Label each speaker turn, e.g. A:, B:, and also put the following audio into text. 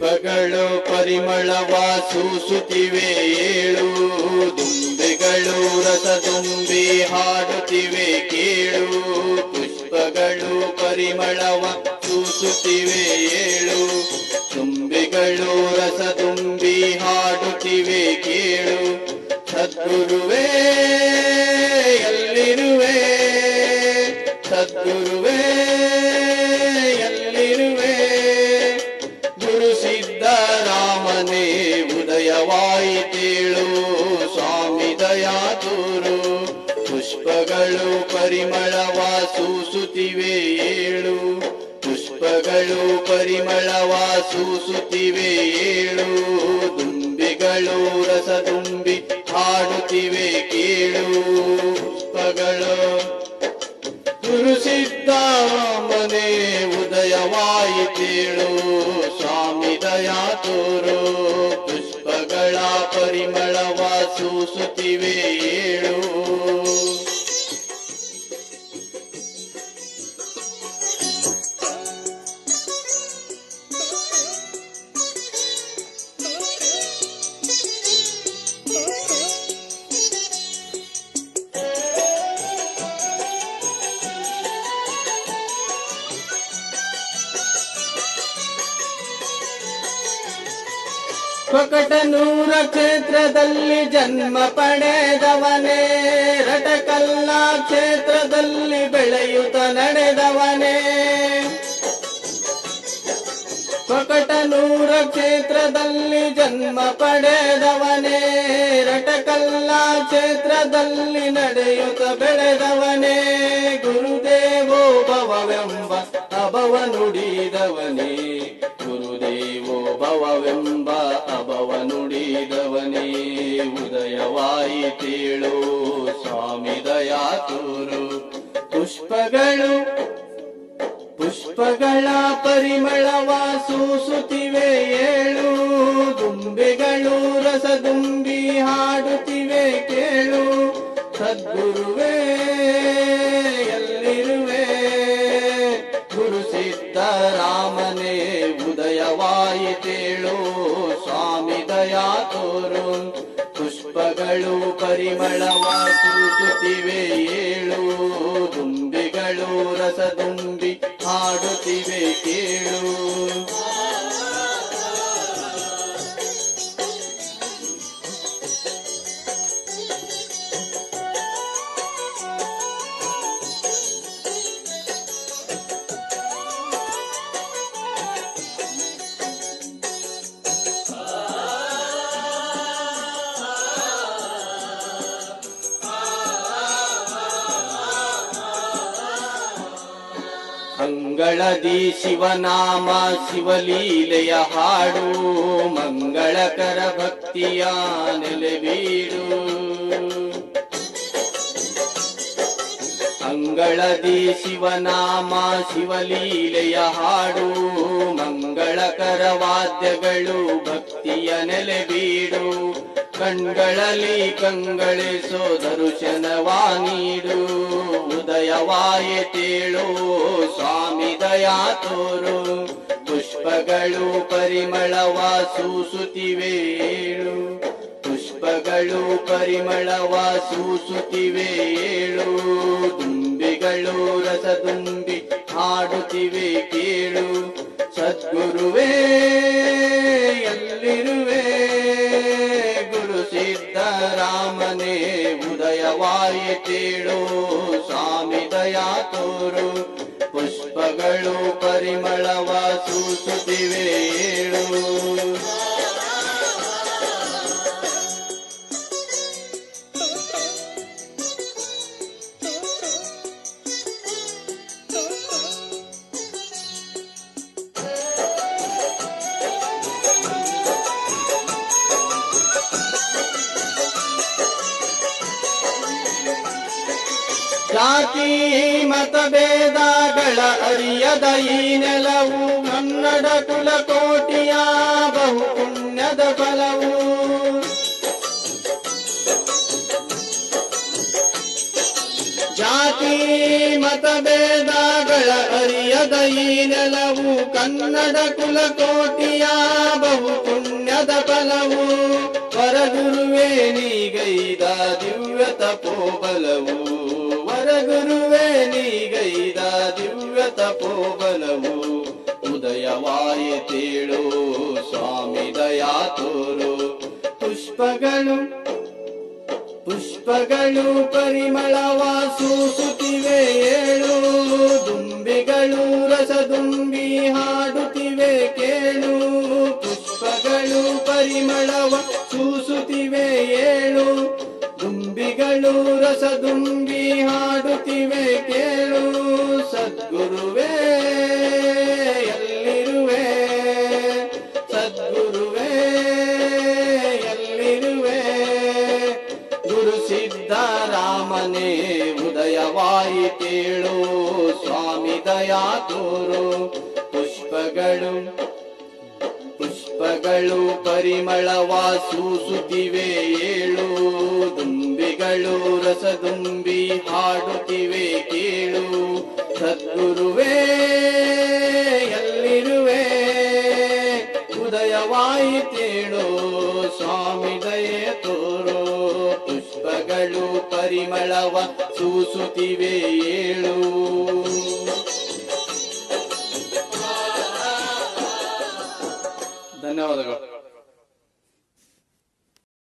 A: ಪುಷ್ಪಗಳು ಪರಿಮಳವ ಸೂಸುತ್ತಿವೆ, ಏಳು ದುಂಬೆಗಳು ರಸದುಂಬಿ ಹಾಡುತ್ತಿವೆ, ಕೇಳು ಪುಷ್ಪಗಳು ಪರಿಮಳವ ಸೂಸುತ್ತಿವೆ, ಏಳು ತುಂಬಿಗಳು ರಸದುಂಬಿ ಹಾಡುತ್ತಿವೆ, ಕೇಳು ಸದ್ಗುರುವೇ ಪುಷ್ಪಗಳು ಪರಿಮಳವ ಸೂಸುತ್ತಿವೆ ಏಳು. ಪುಷ್ಪಗಳು ಪರಿಮಳವ ಸೂಸುತ್ತಿವೆ ಏಳು. ದುಂಬಿಗಳು ರಸದುಂಬಿ ಹಾಡುತ್ತಿವೆ ಕೇಳು. ಪುಷ್ಪಗಳು ಗುರು ಮನೆ ಉದಯವಾಯಿತೇಳು ಸ್ವಾಮಿ ದಯಾ ತೋರು. ಪುಷ್ಪಗಳ ಪರಿಮಳವ ಸೂಸುತ್ತಿವೆ ಏಳು.
B: ಕೊಕಟನೂರ ಕ್ಷೇತ್ರದಲ್ಲಿ ಜನ್ಮ ಪಡೆದವನೇ. ರಟಕಲ್ಲ ಕ್ಷೇತ್ರದಲ್ಲಿ ಬೆಳೆಯುತ್ತ ನಡೆದವನೇ. ಕೊಕಟನೂರ ಕ್ಷೇತ್ರದಲ್ಲಿ ಜನ್ಮ ಪಡೆದವನೇ. ರಟಕಲ್ಲ ಕ್ಷೇತ್ರದಲ್ಲಿ ನಡೆಯುತ್ತ ಬೆಳೆದವನೇ. ಗುರುದೇವೋ ಭವವೆಂಬ ಅಭವ ನುಡಿದವನೇ. ಭವವೆಂಬ ಅಭವ ನುಡಿದವನೇ ಉದಯವಾಯಿತೇಳು ಸ್ವಾಮಿ ದಯಾತೂರು. ಪುಷ್ಪಗಳು, ಪುಷ್ಪಗಳ ಪರಿಮಳವ ಸೂಸುತ್ತಿವೆ, ಏಳು. ದುಂಬೆಗಳು, ರಸದುಂಬಿ ಹಾಡುತ್ತಿವೆ, ಕೇಳು. ಸದ್ಗುರುವೇ ಉದಯವಾಯಿತೇಳು ಸ್ವಾಮಿ ದಯಾ ತೋರು. ಪುಷ್ಪಗಳು ಪರಿಮಳವ ಸೂಸುತ್ತಿವೆ ಏಳು ದುಂಬಿಗಳು ರಸದುಂಬಿ ಹಾಡುತ್ತಿವೆ ಕೇಳು. ಅಂಗಳದಿ ಶಿವನಾಮ ಶಿವಲೀಲೆಯ ಹಾಡು. ಮಂಗಳಕರ ಭಕ್ತಿಯ ನೆಲೆಬೀಡು ಮಂಗಳದಿ ಶಿವನಾಮ ಶಿವಲೀಲೆಯ ಹಾಡು. ಮಂಗಳಕರ ವಾದ್ಯಗಳು ಭಕ್ತಿಯ ನೆಲೆಬೀಡು ಕಣ್ಗಳಲ್ಲಿ ಕಂಗಳಿಸೋ ದರುಶನವಾ ನೀಡು. ಉದಯವಾಯಿತೇಳು ಸ್ವಾಮಿ ದಯಾ ತೋರು. ಪುಷ್ಪಗಳು ಪರಿಮಳವ ಸೂಸುತ್ತಿವೆ ಏಳು. ಪುಷ್ಪಗಳು ಪರಿಮಳವ ಸೂಸುತಿವೇಳು ದುಂಬಿಗಳು ರಸದುಂಬಿ ಹಾಡುತ್ತಿವೆ ಕೇಳು. ಸದ್ಗುರುವೇ ತೋರು ಪುಷ್ಪಗಳು ಪರಿಮಳವ ಸೂಸುತ್ತಿವೆ ಜಾತಿ, ಮತಭೇದಗಳ ಅರಿಯದ ಈ ನೆಲವು ಕನ್ನಡ ಕುಲಕೋಟಿಯ ಬಹು ಪುಣ್ಯದ ಫಲವು ಜಾತಿ, ಮತಭೇದಗಳ ಅರಿಯದ ಈ ನೆಲವು ಕನ್ನಡ ಕುಲಕೋಟಿಯ ಬಹು ಪುಣ್ಯದ ಫಲವು ವರಗುರುವೇ, ನೀಗೈದ ದಿವ್ಯ ತಪೋಬಲವು ವರಗುರುವೇ, ನೀಗೈದ ದಿವ್ಯ ತಪೋಬಲವು ಉದಯವಾಯಿತೇಳು ಸ್ವಾಮಿ ದಯಾ ತೋರು. ಪುಷ್ಪಗಳು ಪುಷ್ಪಗಳು ಪರಿಮಳವ ಸೂಸುತ್ತಿವೆ ಏಳು. ದುಂಬಿಗಳು, ರಸದುಂಬಿ ಹಾಡುತ್ತಿವೆ ಪರಿಮಳವ ಸೂಸುತ್ತಿವೆ ಏಳು. ದುಂಬಿಗಳು ರಸದುಂಬಿ ಹಾಡುತ್ತಿವೆ ಕೇಳು. ಸದ್ಗುರುವೇ, ಎಲ್ಲಿರುವೆ? ಸದ್ಗುರುವೇ, ಎಲ್ಲಿರುವೆ? ಗುರು ಸಿದ್ಧರಾಮನೇ ಉದಯವಾಯಿ ಕೇಳು. ಸ್ವಾಮಿ ದಯಾ ತೋರು ಪುಷ್ಪಗಳು ಪುಷ್ಪಗಳು ಪರಿಮಳವ ಸೂಸುತ್ತಿವೆ, ಏಳು ದುಂಬಿಗಳು ರಸದುಂಬಿ ಹಾಡುತ್ತಿವೆ ಕೇಳು. ಸದ್ಗುರುವೇ, ಎಲ್ಲಿರುವೆ? ಉದಯವಾಯಿತೇಳು ಸ್ವಾಮಿ ದಯೆ ತೋರು. ಪುಷ್ಪಗಳು ಪರಿಮಳವ ಸೂಸುತ್ತಿವೆ, ಏಳು ಧನ್ಯವಾದಗಳು